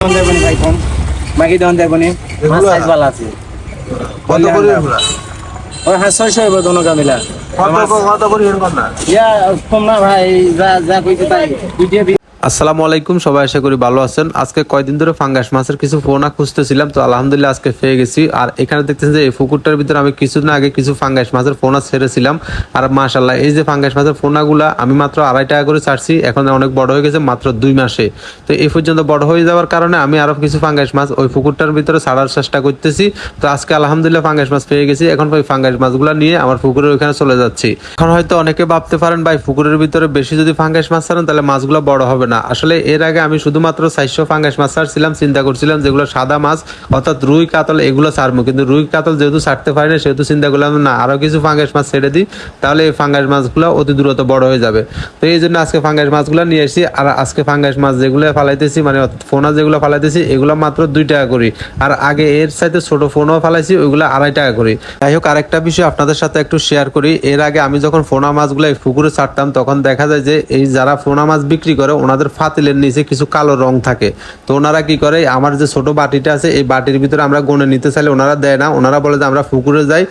ভাই কম। বাকি দোকান দেবো নি। মাছ সাইজ ভালো আছে। কত করে ওই হ্যাঁ ছয়শো হইব দোনো কামিলা কত কত করে ইয়া কম না ভাই যা যা কইতে তাই। দুইটা বি- আসসালামু আলাইকুম, সবাই আশা করি ভালো আছেন। আজকে কয়দিন ধরে ফাঙ্গাস মাছের কিছু ফোনা খুঁজতেছিলাম, তো আলহামদুলিল্লাহ আজকে পেয়ে গেছি। আর এখানে দেখতেছেন যে এই পুকুরটার ভিতরে আমি কিছুদিন আগে কিছু ফাঙ্গাস মাছের ফোনা ছেড়েছিলাম। আর মাশাল্লাহ এই যে ফাঙ্গাস মাছের ফোনাগুলা আমি মাত্র আড়াই টাকা করে ছাড়ছি, এখন অনেক বড় হয়ে গেছে মাত্র দুই মাসে। তো এই পর্যন্ত বড় হয়ে যাওয়ার কারণে আমি আরও কিছু ফাঙ্গাস মাছ ওই পুকুরটার ভিতরে ছাড়ার চেষ্টা করতেছি। তো আজকে আলহামদুলিল্লাহ ফাঙ্গাস মাছ পেয়ে গেছি, এখন ওই ফাঙ্গাস মাছগুলো নিয়ে আমার পুকুরের ওইখানে চলে যাচ্ছি। এখন হয়তো অনেকে ভাবতে পারেন, ভাই পুকুরের ভিতরে বেশি যদি ফাঙ্গাস মাছ ছাড়েন, তাহলে মাছগুলো বড় হবে না। আসলে এর আগে আমি শুধুমাত্র চারশো ফাঙ্গাস মাছ ছাড়ছিলাম, চিন্তা করছিলাম যেগুলো সাদা মাছ, অর্থাৎ রুই, কাতল, এগুলো ছাড়বো। কিন্তু রুই, কাতল যেহেতু ছাড়তে পারি না, সেহেতু চিন্তা করলাম না আরও কিছু ফাঙ্গাস মাছ ছেড়ে দিই, তাহলে এই ফাঙ্গাস মাছগুলো অতি দ্রুত বড় হয়ে যাবে। তো এই জন্য আজকে ফাঙ্গাস মাছগুলো নিয়ে এসেছি আর আজকে ফাঙ্গাস মাছ যেগুলো ফালাইতেছি মানে ফোনা যেগুলো ফালাইতেছি, এগুলো মাত্র দুই টাকা করি। আর আগে এর সাথে ছোট ফোনও ফালাইছি, ওইগুলো আড়াই টাকা করি। যাই হোক, আরেকটা বিষয় আপনাদের সাথে একটু শেয়ার করি। এর আগে আমি যখন ফোনা মাছগুলো পুকুরে ছাড়তাম, তখন দেখা যায় যে এই যারা ফোনা মাছ বিক্রি করে, ওনাদের ফাতিলের নিচে কিছু কালো রং থাকে। তো ওনারা কি করে? আমার যে ছোট বাটিটা আছে, এই বাটির ভিতরে আমরা গনে নিতে চাইলে ওনারা দেয় না। ওনারা বলে যে আমরা পুকুরে যাই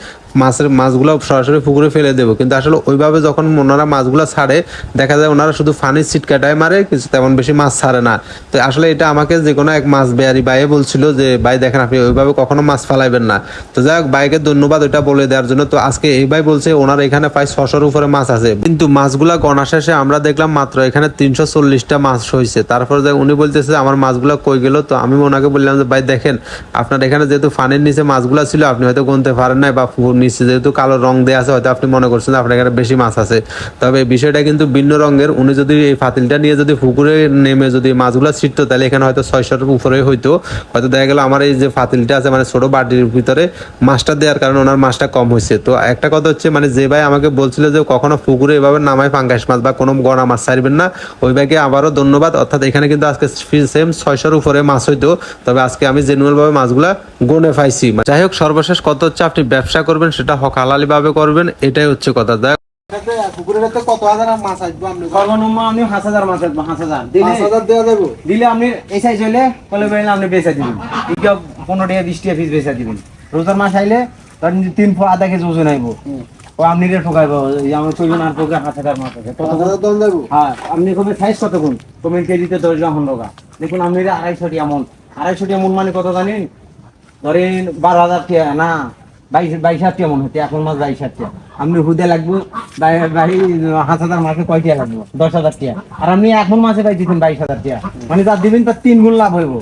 মাছের, মাছগুলো সরাসরি পুকুরে ফেলে দেবো। কিন্তু আসলে ওইভাবে যখন ওনারা মাছগুলো ছাড়ে, দেখা যায় ওনারা শুধু ফানির ছিটকাটায় মারে, কিছু তেমন বেশি মাছ ছাড়ে না। তো আসলে এটা আমাকে যে কোনো এক মাছ বেয়ারি বাইয়ে বলছিল যে, ভাই, দেখেন আপনি ওইভাবে কখনো মাছ ফালাইবেন না। তো যাই হোক বাইকে ধন্যবাদ ওইটা বলে দেওয়ার জন্য। তো আজকে এই ভাই বলছে, ওনার এখানে প্রায় ছশোর উপরে মাছ আছে। কিন্তু মাছগুলা গণা শেষে আমরা দেখলাম মাত্র এখানে তিনশো চল্লিশটা মাছ হয়েছে তারপর যাই উনি বলতেছে, আমার মাছগুলো কই গেল? তো আমি ওনাকে বললাম যে, ভাই, দেখেন, আপনার এখানে যেহেতু ফানের নিচে মাছগুলো ছিল, আপনি হয়তো গুনতে পারেন নাই বা নিচে যেহেতু কালো রং দেওয়া আছে, হয়তো আপনি মনে করছেন আপনার এখানে বেশি মাছ আছে। তবে বিষয়টা কিন্তু ভিন্ন রঙের। উনি যদি এই ফাতিলটা নিয়ে যদি পুকুরে নেমে যদি মাছগুলো ছিটতো, তাহলে এখানে হয়তো ছয়শোর উপরে হইতো। হয়তো দেখা গেল আমার এই যে ফাতিলটা আছে মানে ছোট বাটির ভিতরে মাছটা দেওয়ার কারণে ওনার মাছটা কম হয়েছে তো একটা কথা হচ্ছে মানে যে ভাই আমাকে বলছিল যে কখনো পুকুরে এভাবে নামায় পাঙ্গাস মাছ বা কোনো গড়া মাছ ছাড়বেন না, ওই ভাইকে আবারও ধন্যবাদ। অর্থাৎ এখানে কিন্তু আজকে সেম, ছয়শোর উপরে মাছ হইতো। তবে আজকে আমি জেনুয়াল ভাবে মাছগুলা গনে পাইছি। যাই হোক, সর্বশেষ কত হচ্ছে, আপনি ব্যবসা করবেন সেটা হক হালালি ভাবে করবেন এটাই হচ্ছে কথা। যাই হোক, পুকুরের কত হাজার মাছ আসব আপনি? সর্বনিম্ন আপনি পাঁচ হাজার মাছ আসব পাঁচ হাজার। দিলে দেওয়া যাব? দিলে আপনি এই সাইজ হইলে কলে বেড়ে আপনি বেচা দিবেন। পনেরো টাকা বিশ টাকা পিস বেচা দিবেন। রোজার মাস আইলে ধরেন তিন ফো আধা কেজি ওজন আইব। ও আপনি রে ঠকাইব এই আমার চলবেন আর পোকা হাত হাজার মাছ আছে। দাম হ্যাঁ আপনি কবে সাইজ কত গুণ কমেন্ট কেজিতে দশ গ্রাম টাকা দেখুন আপনি রে আড়াইশো টিয়া মন। আড়াইশো টিয়া মন মানে কত জানেন? ধরেন বারো হাজার টিয়া না। বাইশ বাইশ হাজার মনে হচ্ছে, এখন মাস বাইশ টিয়া আপনি হুদে লাগবো, বাই- বাই হাজার মাসে কয় টিয়া দশ হাজার টিয়া আর আপনি এখন মাসে পাই দিচ্ছেন বাইশ হাজার টিয়া মানে তার দিবেন তার তিন গুণ লাভ হইব।